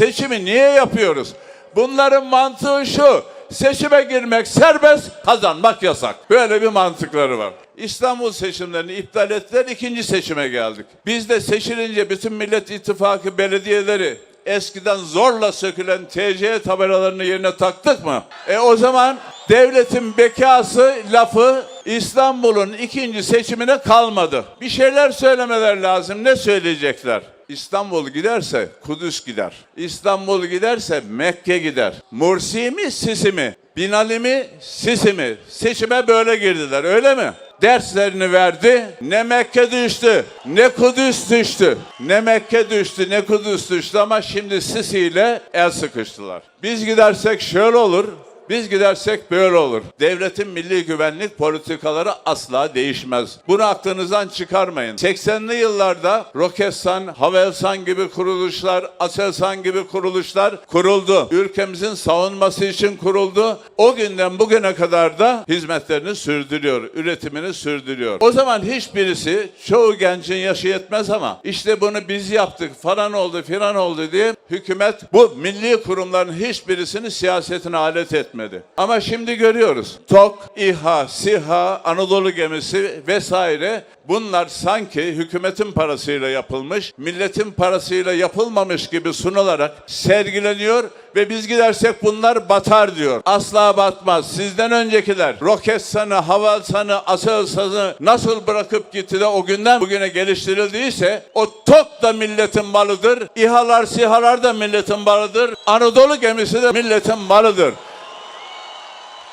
seçimi niye yapıyoruz? Bunların mantığı şu. Seçime girmek serbest, kazanmak yasak. Böyle bir mantıkları var. İstanbul seçimlerini iptal ettiler, ikinci seçime geldik. Biz de seçilince bütün Millet İttifakı belediyeleri eskiden zorla sökülen TC tabelalarını yerine taktık mı? E o zaman devletin bekası lafı İstanbul'un ikinci seçimine kalmadı. Bir şeyler söylemeler lazım. Ne söyleyecekler? İstanbul giderse Kudüs gider. İstanbul giderse Mekke gider. Mursi mi Sisi mi? Binali mi Sisi mi? Seçime böyle girdiler öyle mi? Derslerini verdi. Ne Mekke düştü, ne Kudüs düştü. Ne Mekke düştü, ne Kudüs düştü ama şimdi Sisi ile el sıkıştılar. Biz gidersek şöyle olur, biz gidersek böyle olur. Devletin milli güvenlik politikaları asla değişmez. Bunu aklınızdan çıkarmayın. 80'li yıllarda Roketsan, Havelsan gibi kuruluşlar, Aselsan gibi kuruluşlar kuruldu. Ülkemizin savunması için kuruldu. O günden bugüne kadar da hizmetlerini sürdürüyor, üretimini sürdürüyor. O zaman hiçbirisi çoğu gencin yaşı yetmez ama işte bunu biz yaptık falan oldu filan oldu diye hükümet bu milli kurumların hiçbirisini siyasetine alet etmedi. Ama şimdi görüyoruz. TOK, İHA, SİHA, Anadolu gemisi vesaire bunlar sanki hükümetin parasıyla yapılmış, milletin parasıyla yapılmamış gibi sunularak sergileniyor ve biz gidersek bunlar batar diyor. Asla batmaz. Sizden öncekiler Roketsan'ı, Havelsan'ı, Aselsan'ı nasıl bırakıp gitti de o günden bugüne geliştirildiyse o TOK da milletin malıdır. İHA'lar, SİHA'lar da milletin malıdır. Anadolu gemisi de milletin malıdır.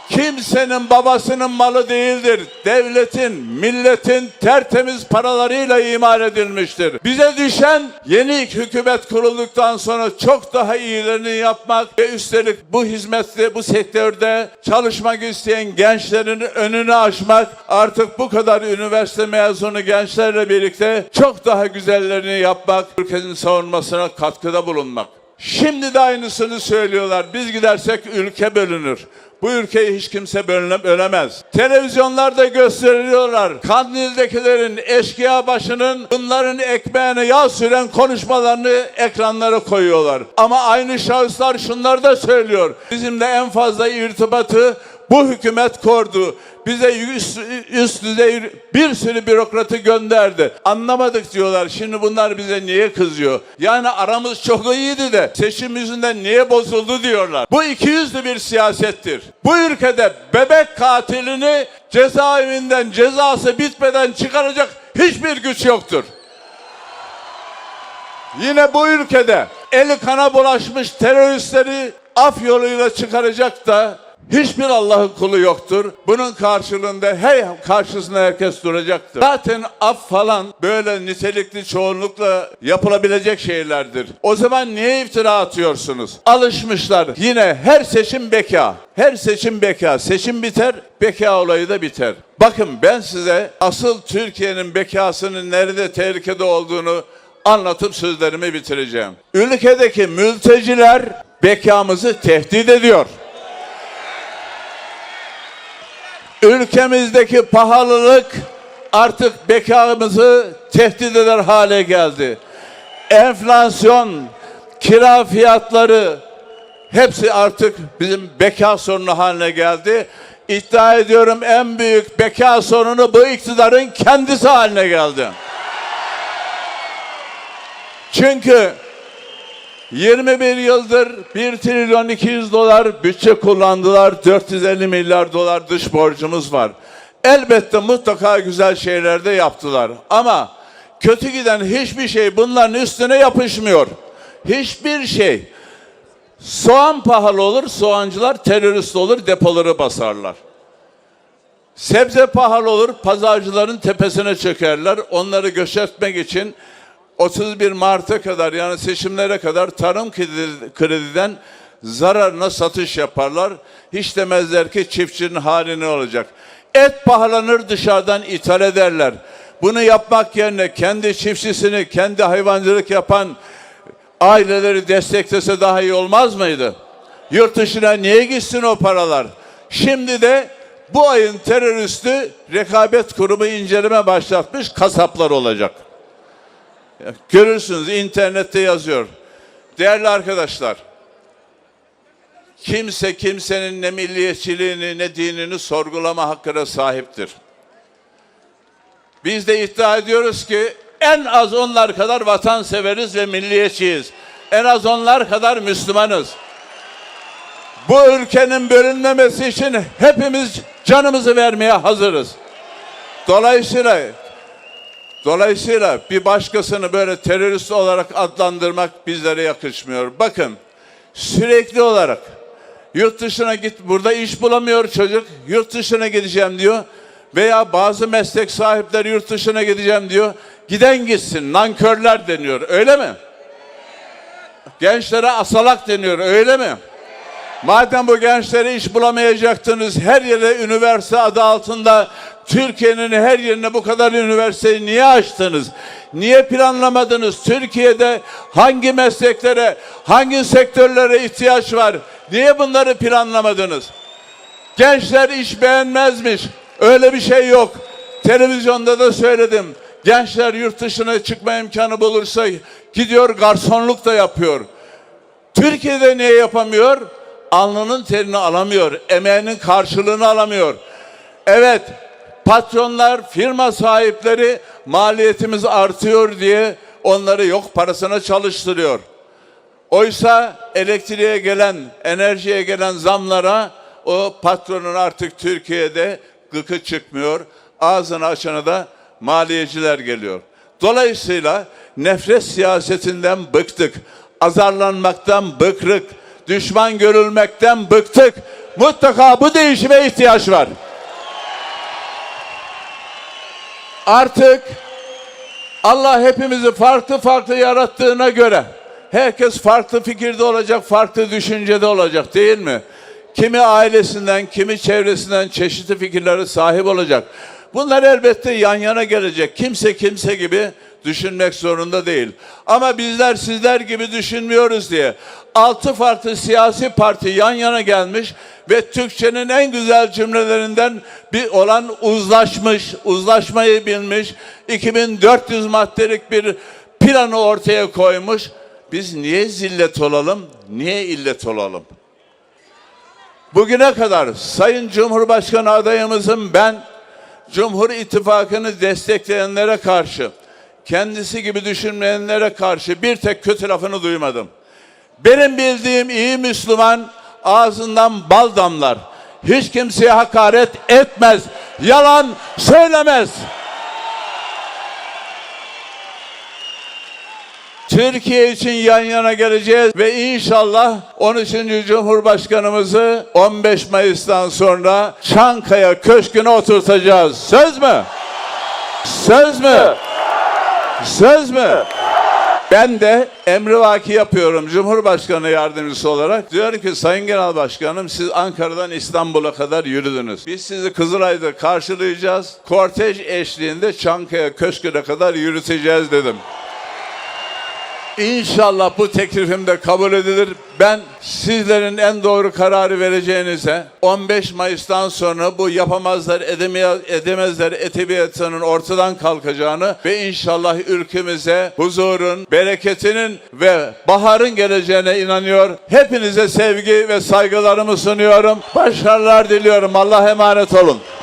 Kimsenin babasının malı değildir. Devletin, milletin tertemiz paralarıyla imal edilmiştir. Bize düşen yeni hükümet kurulduktan sonra çok daha iyilerini yapmak ve üstelik bu hizmette, bu sektörde çalışmak isteyen gençlerin önünü açmak, artık bu kadar üniversite mezunu gençlerle birlikte çok daha güzellerini yapmak, ülkenin savunmasına katkıda bulunmak. Şimdi de aynısını söylüyorlar. Biz gidersek ülke bölünür. Bu ülkeyi hiç kimse bölüne, bölemez. Televizyonlarda gösteriyorlar. Kandil'dekilerin eşkıya başının bunların ekmeğine yağ süren konuşmalarını ekranlara koyuyorlar. Ama aynı şahıslar şunları da söylüyor. Bizimle en fazla irtibatı bu hükümet kurdu. Bize üst, üst düzey bir sürü bürokratı gönderdi. Anlamadık diyorlar. Şimdi bunlar bize niye kızıyor? Yani aramız çok iyiydi de seçim yüzünden niye bozuldu diyorlar. Bu iki yüzlü bir siyasettir. Bu ülkede bebek katilini cezaevinden cezası bitmeden çıkaracak hiçbir güç yoktur. Yine bu ülkede eli kana bulaşmış teröristleri af yoluyla çıkaracak da hiçbir Allah'ın kulu yoktur. Bunun karşılığında her karşısında herkes duracaktır. Zaten af falan böyle nitelikli çoğunlukla yapılabilecek şeylerdir. O zaman niye iftira atıyorsunuz? Alışmışlar. Yine her seçim beka. Her seçim beka. Seçim biter, beka olayı da biter. Bakın ben size asıl Türkiye'nin bekasının nerede tehlikede olduğunu anlatıp sözlerimi bitireceğim. Ülkedeki mülteciler bekamızı tehdit ediyor. Ülkemizdeki pahalılık artık bekamızı tehdit eder hale geldi. Enflasyon, kira fiyatları hepsi artık bizim beka sorunu haline geldi. İddia ediyorum en büyük beka sorunu bu iktidarın kendisi haline geldi. Çünkü 21 yıldır 1 trilyon 200 dolar bütçe kullandılar. 450 milyar dolar dış borcumuz var. Elbette mutlaka güzel şeyler de yaptılar. Ama kötü giden hiçbir şey bunların üstüne yapışmıyor. Hiçbir şey. Soğan pahalı olur, soğancılar terörist olur, depoları basarlar. Sebze pahalı olur, pazarcıların tepesine çökerler. Onları göçertmek için 31 Mart'a kadar yani seçimlere kadar tarım kredi- krediden zararına satış yaparlar. Hiç demezler ki çiftçinin hali ne olacak. Et pahalanır dışarıdan ithal ederler. Bunu yapmak yerine kendi çiftçisini, kendi hayvancılık yapan aileleri desteklese daha iyi olmaz mıydı? Yurt dışına niye gitsin o paralar? Şimdi de bu ayın teröristi rekabet kurumu inceleme başlatmış kasaplar olacak. Görürsünüz internette yazıyor. Değerli arkadaşlar, kimse kimsenin ne milliyetçiliğini ne dinini sorgulama hakkına sahiptir. Biz de iddia ediyoruz ki en az onlar kadar vatanseveriz ve milliyetçiyiz. En az onlar kadar Müslümanız. Bu ülkenin bölünmemesi için hepimiz canımızı vermeye hazırız. Dolayısıyla Dolayısıyla bir başkasını böyle terörist olarak adlandırmak bizlere yakışmıyor. Bakın sürekli olarak yurt dışına git burada iş bulamıyor çocuk yurt dışına gideceğim diyor veya bazı meslek sahipleri yurt dışına gideceğim diyor. Giden gitsin nankörler deniyor öyle mi? Gençlere asalak deniyor öyle mi? Madem bu gençlere iş bulamayacaktınız her yere üniversite adı altında Türkiye'nin her yerine bu kadar üniversiteyi niye açtınız? Niye planlamadınız? Türkiye'de hangi mesleklere, hangi sektörlere ihtiyaç var? Niye bunları planlamadınız? Gençler iş beğenmezmiş. Öyle bir şey yok. Televizyonda da söyledim. Gençler yurt dışına çıkma imkanı bulursa gidiyor garsonluk da yapıyor. Türkiye'de niye yapamıyor? Alnının terini alamıyor, emeğinin karşılığını alamıyor. Evet, patronlar, firma sahipleri maliyetimiz artıyor diye onları yok parasına çalıştırıyor. Oysa elektriğe gelen, enerjiye gelen zamlara o patronun artık Türkiye'de gıkı çıkmıyor. Ağzını açana da maliyeciler geliyor. Dolayısıyla nefret siyasetinden bıktık. Azarlanmaktan bıktık. Düşman görülmekten bıktık. Mutlaka bu değişime ihtiyaç var. Artık Allah hepimizi farklı farklı yarattığına göre herkes farklı fikirde olacak, farklı düşüncede olacak değil mi? Kimi ailesinden, kimi çevresinden çeşitli fikirlere sahip olacak. Bunlar elbette yan yana gelecek. Kimse kimse gibi düşünmek zorunda değil. Ama bizler sizler gibi düşünmüyoruz diye altı farklı siyasi parti yan yana gelmiş ve Türkçenin en güzel cümlelerinden bir olan uzlaşmış, uzlaşmayı bilmiş, 2400 maddelik bir planı ortaya koymuş. Biz niye zillet olalım, niye illet olalım? Bugüne kadar Sayın Cumhurbaşkanı adayımızın ben Cumhur İttifakı'nı destekleyenlere karşı, kendisi gibi düşünmeyenlere karşı bir tek kötü lafını duymadım. Benim bildiğim iyi Müslüman ağzından bal damlar. Hiç kimseye hakaret etmez. Yalan söylemez. Türkiye için yan yana geleceğiz ve inşallah 13. Cumhurbaşkanımızı 15 Mayıs'tan sonra Çankaya Köşkü'ne oturtacağız. Söz mü? Söz mü? Söz mü? Ben de emrivaki yapıyorum Cumhurbaşkanı yardımcısı olarak. Diyor ki Sayın Genel Başkanım siz Ankara'dan İstanbul'a kadar yürüdünüz. Biz sizi Kızılay'da karşılayacağız. Kortej eşliğinde Çankaya Köşkü'ne kadar yürüteceğiz dedim. İnşallah bu teklifim de kabul edilir. Ben sizlerin en doğru kararı vereceğinize 15 Mayıs'tan sonra bu yapamazlar edemezler edebiyatının ortadan kalkacağını ve inşallah ülkemize huzurun, bereketinin ve baharın geleceğine inanıyor. Hepinize sevgi ve saygılarımı sunuyorum. Başarılar diliyorum. Allah emanet olun.